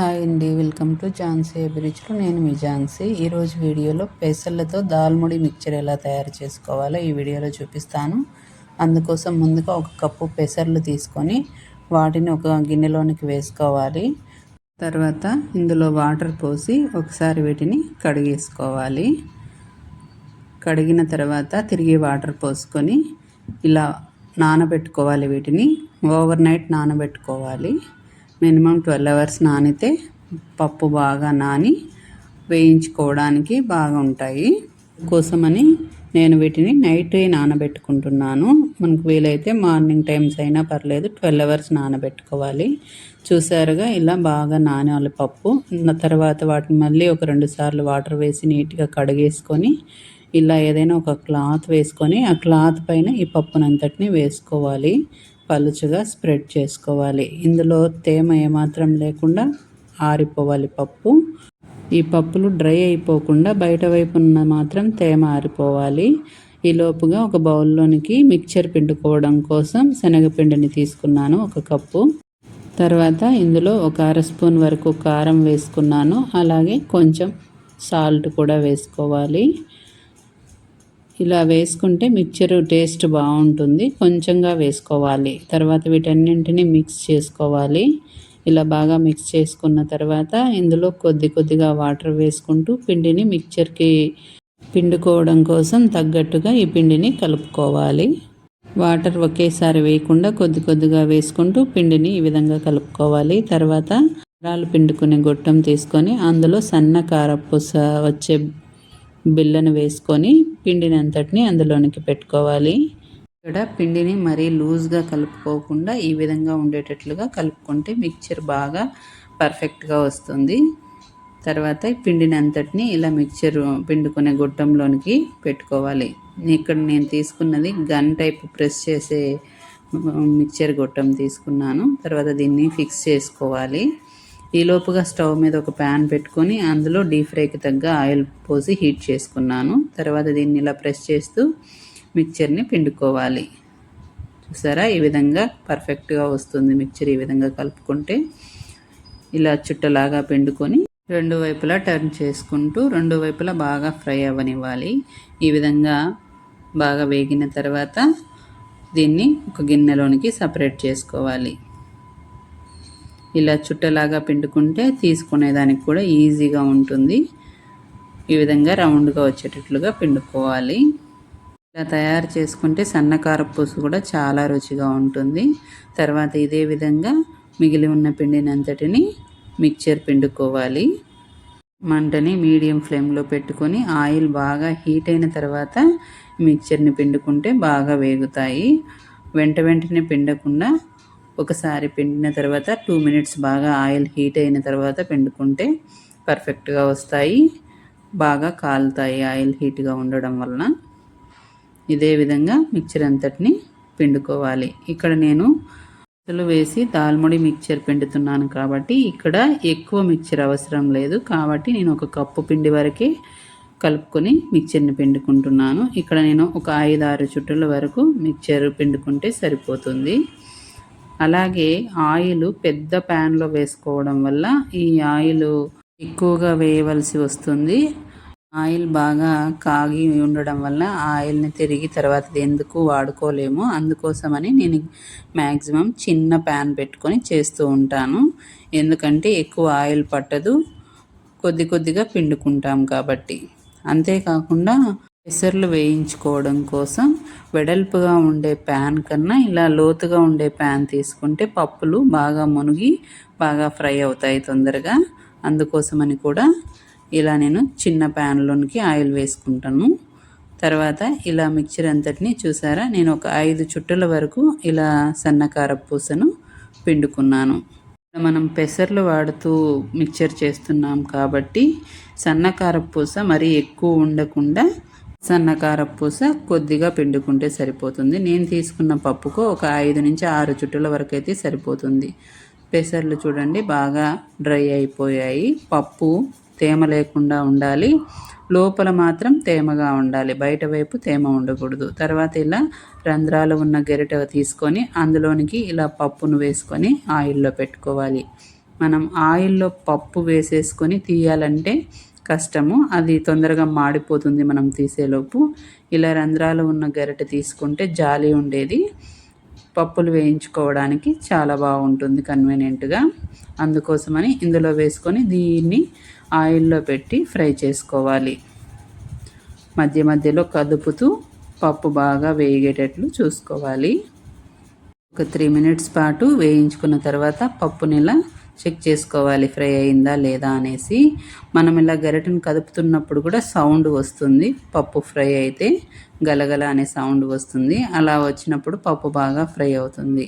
Hi అండి welcome to Jhansi అభిరుచులు. నేను మీ ఝాన్సీ. ఈరోజు వీడియోలో పెసర్లతో దాల్ముడి మిక్చర్ ఎలా తయారు చేసుకోవాలో ఈ వీడియోలో చూపిస్తాను. అందుకోసం ముందుగా ఒక కప్పు పెసర్లు తీసుకొని వాటిని ఒక గిన్నెలోనికి వేసుకోవాలి. తర్వాత ఇందులో వాటర్ పోసి ఒకసారి వీటిని కడిగేసుకోవాలి. కడిగిన తర్వాత తిరిగి వాటర్ పోసుకొని ఇలా నానబెట్టుకోవాలి వీటిని. ఓవర్ నైట్ నానబెట్టుకోవాలి. మినిమం ట్వెల్వ్ అవర్స్ నానితే పప్పు బాగా నాని వేయించుకోవడానికి బాగా ఉంటాయి కోసమని నేను వీటిని నైట్ నానబెట్టుకుంటున్నాను. మనకు వీలైతే మార్నింగ్ టైమ్స్ అయినా పర్లేదు ట్వెల్వ్ అవర్స్ నానబెట్టుకోవాలి. చూసారుగా ఇలా బాగా నానాలి పప్పు. తర్వాత వాటిని మళ్ళీ ఒక రెండు సార్లు వాటర్ వేసి నీట్గా కడిగేసుకొని ఇలా ఏదైనా ఒక క్లాత్ వేసుకొని ఆ క్లాత్ పైన ఈ పప్పునంతటిని వేసుకోవాలి. పలుచగా స్ప్రెడ్ చేసుకోవాలి. ఇందులో తేమ ఏమాత్రం లేకుండా ఆరిపోవాలి పప్పు. ఈ పప్పులు డ్రై అయిపోకుండా బయట వైపున మాత్రం తేమ ఆరిపోవాలి. ఈ లోపుగా ఒక బౌల్లోనికి మిక్చర్ పిండుకోవడం కోసం శనగపిండిని తీసుకున్నాను ఒక కప్పు. తర్వాత ఇందులో ఒక అర స్పూన్ వరకు కారం వేసుకున్నాను. అలాగే కొంచెం సాల్ట్ కూడా వేసుకోవాలి. ఇలా వేసుకుంటే మిక్చర్ టేస్ట్ బాగుంటుంది. కొంచెంగా వేసుకోవాలి. తర్వాత వీటన్నింటినీ మిక్స్ చేసుకోవాలి. ఇలా బాగా మిక్స్ చేసుకున్న తర్వాత ఇందులో కొద్ది కొద్దిగా వాటర్ వేసుకుంటూ పిండిని మిక్చర్కి పిండుకోవడం కోసం తగ్గట్టుగా ఈ పిండిని కలుపుకోవాలి. వాటర్ ఒకేసారి వేయకుండా కొద్ది కొద్దిగా వేసుకుంటూ పిండిని ఈ విధంగా కలుపుకోవాలి. తర్వాత రాళ్ళు పిండుకునే గొట్టం తీసుకొని అందులో సన్న కారపూస వచ్చే బిల్లను వేసుకొని పిండిని అంతటిని అందులోనికి పెట్టుకోవాలి. ఇక్కడ పిండిని మరీ లూజ్గా కలుపుకోకుండా ఈ విధంగా ఉండేటట్లుగా కలుపుకుంటే మిక్చర్ బాగా పర్ఫెక్ట్గా వస్తుంది. తర్వాత పిండిని అంతటిని ఇలా మిక్చర్ పిండుకునే గుట్టంలోనికి పెట్టుకోవాలి. ఇక్కడ నేను తీసుకున్నది గన్ టైప్ ప్రెస్ చేసే మిక్చర్ గొట్టం తీసుకున్నాను. తర్వాత దీన్ని ఫిక్స్ చేసుకోవాలి. ఈలోపుగా స్టవ్ మీద ఒక ప్యాన్ పెట్టుకొని అందులో డీప్ ఫ్రైకి తగ్గ ఆయిల్ పోసి హీట్ చేసుకున్నాను. తర్వాత దీన్ని ఇలా ప్రెస్ చేస్తూ మిక్చర్ని పిండుకోవాలి. చూసారా? ఈ విధంగా పర్ఫెక్ట్గా వస్తుంది మిక్చర్ ఈ విధంగా కలుపుకుంటే. ఇలా చుట్టలాగా పిండుకొని రెండు వైపులా టర్న్ చేసుకుంటూ రెండు వైపులా బాగా ఫ్రై అవ్వనివ్వాలి. ఈ విధంగా బాగా వేగిన తర్వాత దీన్ని ఒక గిన్నెలోనికి సపరేట్ చేసుకోవాలి. ఇలా చుట్టలాగా పిండుకుంటే తీసుకునేదానికి కూడా ఈజీగా ఉంటుంది. ఈ విధంగా రౌండ్గా వచ్చేటట్లుగా పిండుకోవాలి. ఇలా తయారు చేసుకుంటే సన్నకార పూసు కూడా చాలా రుచిగా ఉంటుంది. తర్వాత ఇదే విధంగా మిగిలి ఉన్న పిండినంతటిని మిక్చర్ పిండుకోవాలి. మంటని మీడియం ఫ్లేమ్లో పెట్టుకొని ఆయిల్ బాగా హీట్ అయిన తర్వాత మిక్చర్ని పిండుకుంటే బాగా వేగుతాయి. వెంట వెంటనే పిండకుండా ఒకసారి పిండిన తర్వాత టూ మినిట్స్ బాగా ఆయిల్ హీట్ అయిన తర్వాత పిండుకుంటే పర్ఫెక్ట్గా వస్తాయి. బాగా కాలుతాయి ఆయిల్ హీట్గా ఉండడం వలన. ఇదే విధంగా మిక్చర్ అంతటిని పిండుకోవాలి. ఇక్కడ నేను అసలు వేసి దాల్ముడి మిక్చర్ పిండుతున్నాను కాబట్టి ఇక్కడ ఎక్కువ మిక్చర్ అవసరం లేదు. కాబట్టి నేను ఒక కప్పు పిండి వరకే కలుపుకొని మిక్చర్ని పిండుకుంటున్నాను. ఇక్కడ నేను ఒక ఐదు ఆరు చుట్టల వరకు మిక్చర్ పిండుకుంటే సరిపోతుంది. అలాగే ఆయిల్ పెద్ద ప్యాన్లో వేసుకోవడం వల్ల ఈ ఆయిల్ ఎక్కువగా వేయవలసి వస్తుంది. ఆయిల్ బాగా కాగి ఉండడం వల్ల ఆయిల్ని తిరిగి తర్వాత ఎందుకు వాడుకోలేము అందుకోసమని నేను మ్యాక్సిమం చిన్న ప్యాన్ పెట్టుకొని చేస్తూ ఉంటాను. ఎందుకంటే ఎక్కువ ఆయిల్ పట్టదు. కొద్ది కొద్దిగా పిండుకుంటాం కాబట్టి. అంతేకాకుండా పెసర్లు వేయించుకోవడం కోసం వెడల్పుగా ఉండే ప్యాన్ కన్నా ఇలా లోతుగా ఉండే ప్యాన్ తీసుకుంటే పప్పులు బాగా మునిగి బాగా ఫ్రై అవుతాయి తొందరగా. అందుకోసమని కూడా ఇలా నేను చిన్న ప్యాన్లోనికి ఆయిల్ వేసుకుంటాను. తర్వాత ఇలా మిక్చర్ అంతటిని చూసారా? నేను ఒక ఐదు చుట్టల వరకు ఇలా సన్నకార పూసను పిండుకున్నాను. మనం పెసర్లు వాడుతూ మిక్చర్ చేస్తున్నాం కాబట్టి సన్నకార పూస మరీ ఎక్కువ ఉండకుండా సన్నకార పూస కొద్దిగా పిండుకుంటే సరిపోతుంది. నేను తీసుకున్న పప్పుకు ఒక ఐదు నుంచి ఆరు చుట్టుల వరకు అయితే సరిపోతుంది. పెసర్లు చూడండి బాగా డ్రై అయిపోయాయి. పప్పు తేమ లేకుండా ఉండాలి. లోపల మాత్రం తేమగా ఉండాలి. బయట వైపు తేమ ఉండకూడదు. తర్వాత ఇలా రంధ్రాలు ఉన్న గెరిట తీసుకొని అందులోనికి ఇలా పప్పును వేసుకొని ఆయిల్లో పెట్టుకోవాలి. మనం ఆయిల్లో పప్పు వేసేసుకొని తీయాలంటే కష్టము అది తొందరగా మాడిపోతుంది మనం తీసేలోపు. ఇలా రంధ్రాలు ఉన్న గరిటె తీసుకుంటే జాలి ఉండేది. పప్పులు వేయించుకోవడానికి చాలా బాగుంటుంది కన్వీనియంట్గా. అందుకోసమని ఇందులో వేసుకొని దీన్ని ఆయిల్లో పెట్టి ఫ్రై చేసుకోవాలి. మధ్య మధ్యలో కదుపుతూ పప్పు బాగా వేగేటట్లు చూసుకోవాలి. ఒక త్రీ మినిట్స్ పాటు వేయించుకున్న తర్వాత పప్పుని ఇలా చెక్ చేసుకోవాలి ఫ్రై అయిందా లేదా అనేసి. మనం ఇలా గరిటెను కదుపుతున్నప్పుడు కూడా సౌండ్ వస్తుంది. పప్పు ఫ్రై అయితే గలగల అనే సౌండ్ వస్తుంది. అలా వచ్చినప్పుడు పప్పు బాగా ఫ్రై అవుతుంది.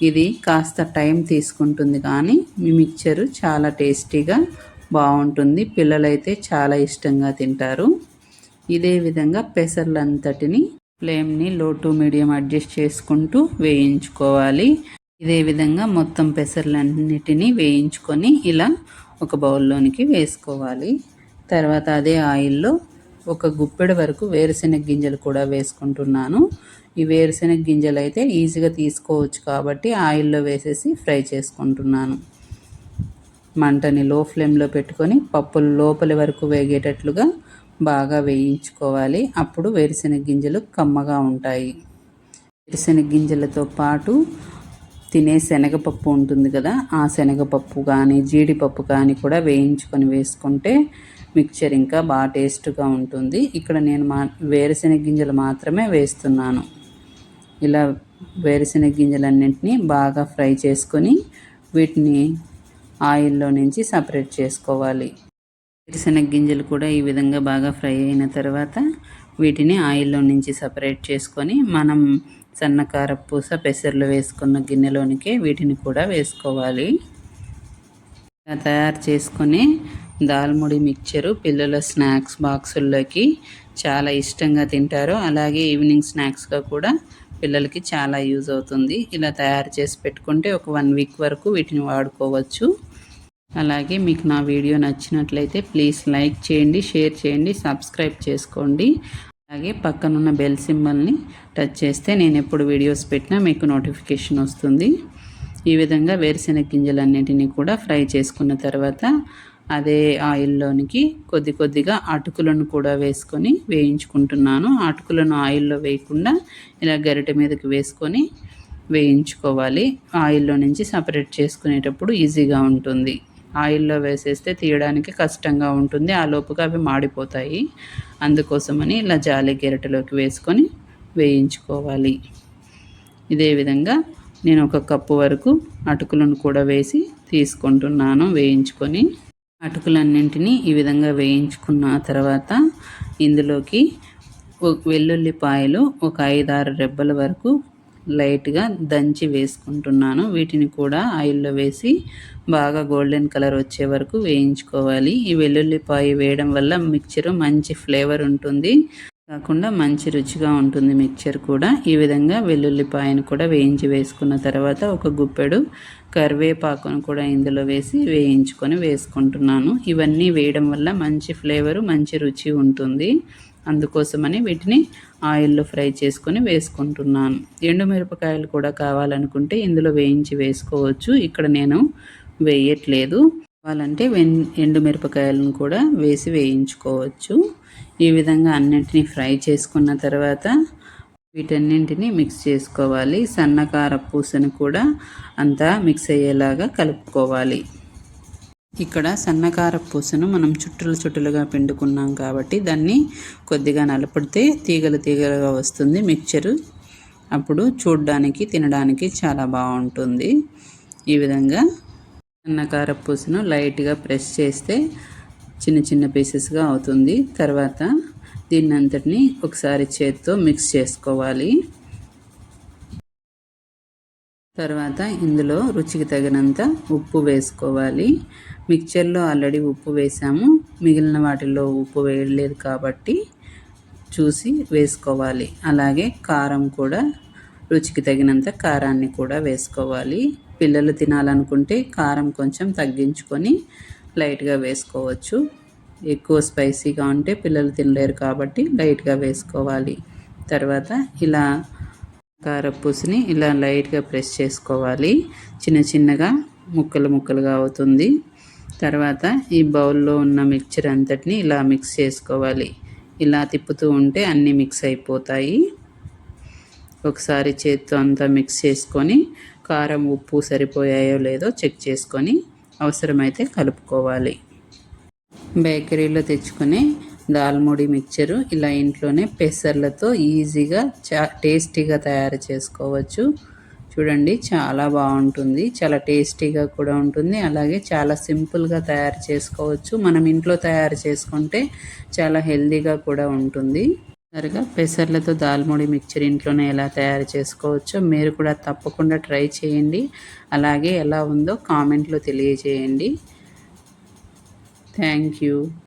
ఇది కాస్త టైం తీసుకుంటుంది కానీ మీ మిక్చరు చాలా టేస్టీగా బాగుంటుంది. పిల్లలైతే చాలా ఇష్టంగా తింటారు. ఇదే విధంగా పెసర్లంతటిని ఫ్లేమ్ని లో టు మీడియం అడ్జస్ట్ చేసుకుంటూ వేయించుకోవాలి. ఇదే విధంగా మొత్తం పెసర్లన్నిటినీ వేయించుకొని ఇలా ఒక బౌల్లోనికి వేసుకోవాలి. తర్వాత అదే ఆయిల్లో ఒక గుప్పెడు వరకు వేరుశెనగ గింజలు కూడా వేసుకుంటున్నాను. ఈ వేరుశెనగ గింజలు అయితే ఈజీగా తీసుకోవచ్చు కాబట్టి ఆయిల్లో వేసేసి ఫ్రై చేసుకుంటున్నాను. మంటని లో ఫ్లేమ్లో పెట్టుకొని పప్పులు లోపలి వరకు వేగేటట్లుగా బాగా వేయించుకోవాలి. అప్పుడు వేరుశెనగ గింజలు కమ్మగా ఉంటాయి. వేరుశెనగ గింజలతో పాటు తినే శనగపప్పు ఉంటుంది కదా ఆ శనగపప్పు కానీ జీడిపప్పు కానీ కూడా వేయించుకొని వేసుకుంటే మిక్చర్ ఇంకా బాగా టేస్ట్గా ఉంటుంది. ఇక్కడ నేను మా వేరుశెనగ గింజలు మాత్రమే వేస్తున్నాను. ఇలా వేరుశెనగ గింజలన్నింటినీ బాగా ఫ్రై చేసుకొని వీటిని ఆయిల్లో నుంచి సపరేట్ చేసుకోవాలి. వేరుశెనగ గింజలు కూడా ఈ విధంగా బాగా ఫ్రై అయిన తర్వాత వీటిని ఆయిల్లో నుంచి సపరేట్ చేసుకొని మనం సన్నకార పూస పెసర్లు వేసుకున్న గిన్నెలోనికి వీటిని కూడా వేసుకోవాలి. తయారు చేసుకుని దాల్ముడి మిక్చరు పిల్లల స్నాక్స్ బాక్సుల్లోకి చాలా ఇష్టంగా తింటారు. అలాగే ఈవినింగ్ స్నాక్స్గా కూడా పిల్లలకి చాలా యూజ్ అవుతుంది. ఇలా తయారు చేసి పెట్టుకుంటే ఒక వన్ వీక్ వరకు వీటిని వాడుకోవచ్చు. అలాగే మీకు నా వీడియో నచ్చినట్లయితే ప్లీజ్ లైక్ చేయండి షేర్ చేయండి సబ్స్క్రైబ్ చేసుకోండి. అలాగే పక్కనున్న బెల్ సింబల్ని టచ్ చేస్తే నేను ఎప్పుడు వీడియోస్ పెట్టినా మీకు నోటిఫికేషన్ వస్తుంది. ఈ విధంగా వేరుశెనగ గింజలన్నింటినీ కూడా ఫ్రై చేసుకున్న తర్వాత అదే ఆయిల్లోనికి కొద్ది కొద్దిగా అటుకులను కూడా వేసుకొని వేయించుకుంటున్నాను. అటుకులను ఆయిల్లో వేయకుండా ఇలా గరిటె మీదకి వేసుకొని వేయించుకోవాలి. ఆయిల్లో నుంచి సపరేట్ చేసుకునేటప్పుడు ఈజీగా ఉంటుంది. ఆయిల్లో వేసేస్తే తీయడానికి కష్టంగా ఉంటుంది. ఆ లోపుగా అవి మాడిపోతాయి. అందుకోసమని ఇలా జాలి గెరటలోకి వేసుకొని వేయించుకోవాలి. ఇదే విధంగా నేను ఒక కప్పు వరకు అటుకులను కూడా వేసి తీసుకుంటున్నాను. వేయించుకొని అటుకులన్నింటినీ ఈ విధంగా వేయించుకున్న తర్వాత ఇందులోకి వెల్లుల్లిపాయలు ఒక ఐదారు రెబ్బల వరకు లైట్గా దంచి వేసుకుంటున్నాను. వీటిని కూడా ఆయిల్లో వేసి బాగా గోల్డెన్ కలర్ వచ్చే వరకు వేయించుకోవాలి. ఈ వెల్లుల్లిపాయ వేయడం వల్ల మిక్చర్ మంచి ఫ్లేవర్ ఉంటుంది. కాకుండా మంచి రుచిగా ఉంటుంది మిక్చర్ కూడా. ఈ విధంగా వెల్లుల్లిపాయను కూడా వేయించి వేసుకున్న తర్వాత ఒక గుప్పెడు కరివేపాకును కూడా ఇందులో వేసి వేయించుకొని వేసుకుంటున్నాను. ఇవన్నీ వేయడం వల్ల మంచి ఫ్లేవరు మంచి రుచి ఉంటుంది. అందుకోసమని వీటిని ఆయిల్లో ఫ్రై చేసుకొని వేసుకుంటున్నాను. ఎండుమిరపకాయలు కూడా కావాలనుకుంటే ఇందులో వేయించి వేసుకోవచ్చు. ఇక్కడ నేను వేయట్లేదు. కావాలంటే వెన్ ఎండుమిరపకాయలను కూడా వేసి వేయించుకోవచ్చు. ఈ విధంగా అన్నింటినీ ఫ్రై చేసుకున్న తర్వాత వీటన్నింటినీ మిక్స్ చేసుకోవాలి. సన్నకార పూసను కూడా అంతా మిక్స్ అయ్యేలాగా కలుపుకోవాలి. ఇక్కడ సన్నకార పూసను మనం చుట్టలు చుట్టలుగా పిండుకున్నాం కాబట్టి దాన్ని కొద్దిగా నలపడితే తీగలు తీగలుగా వస్తుంది మిక్చరు. అప్పుడు చూడ్డానికి తినడానికి చాలా బాగుంటుంది. ఈ విధంగా సన్నకార పూసను లైట్గా ప్రెస్ చేస్తే చిన్న చిన్న పీసెస్గా అవుతుంది. తర్వాత దీన్ని అంతటిని ఒకసారి చేత్తో మిక్స్ చేసుకోవాలి. తర్వాత ఇందులో రుచికి తగినంత ఉప్పు వేసుకోవాలి. మిక్చర్లో ఆల్రెడీ ఉప్పు వేసాము. మిగిలిన వాటిల్లో ఉప్పు వేయలేదు కాబట్టి చూసి వేసుకోవాలి. అలాగే కారం కూడా రుచికి తగినంత కారాన్ని కూడా వేసుకోవాలి. పిల్లలు తినాలనుకుంటే కారం కొంచెం తగ్గించుకొని లైట్గా వేసుకోవచ్చు. ఎక్కువ స్పైసీగా ఉంటే పిల్లలు తినలేరు కాబట్టి లైట్గా వేసుకోవాలి. తర్వాత ఇలా కారపూసని ఇలా లైట్గా ప్రెస్ చేసుకోవాలి. చిన్న చిన్నగా ముక్కలు ముక్కలుగా అవుతుంది. తర్వాత ఈ బౌల్లో ఉన్న మిక్చర్ అంతటిని ఇలా మిక్స్ చేసుకోవాలి. ఇలా తిప్పుతూ ఉంటే అన్నీ మిక్స్ అయిపోతాయి. ఒకసారి చేత్తో అంతా మిక్స్ చేసుకొని కారం ఉప్పు సరిపోయాయో లేదో చెక్ చేసుకొని అవసరమైతే కలుపుకోవాలి. బేకరీలో తెచ్చుకునే దాల్ముడి మిక్చరు ఇలా ఇంట్లోనే పెసర్లతో ఈజీగా చా టేస్టీగా తయారు చేసుకోవచ్చు. చూడండి చాలా బాగుంటుంది. చాలా టేస్టీగా కూడా ఉంటుంది. అలాగే చాలా సింపుల్గా తయారు చేసుకోవచ్చు. మనం ఇంట్లో తయారు చేసుకుంటే చాలా హెల్దీగా కూడా ఉంటుంది. సరిగా పెసర్లతో దాల్ముడి మిక్చర్ ఇంట్లోనే ఎలా తయారు చేసుకోవచ్చో మీరు కూడా తప్పకుండా ట్రై చేయండి. అలాగే ఎలా ఉందో కామెంట్లో తెలియజేయండి. Thank you.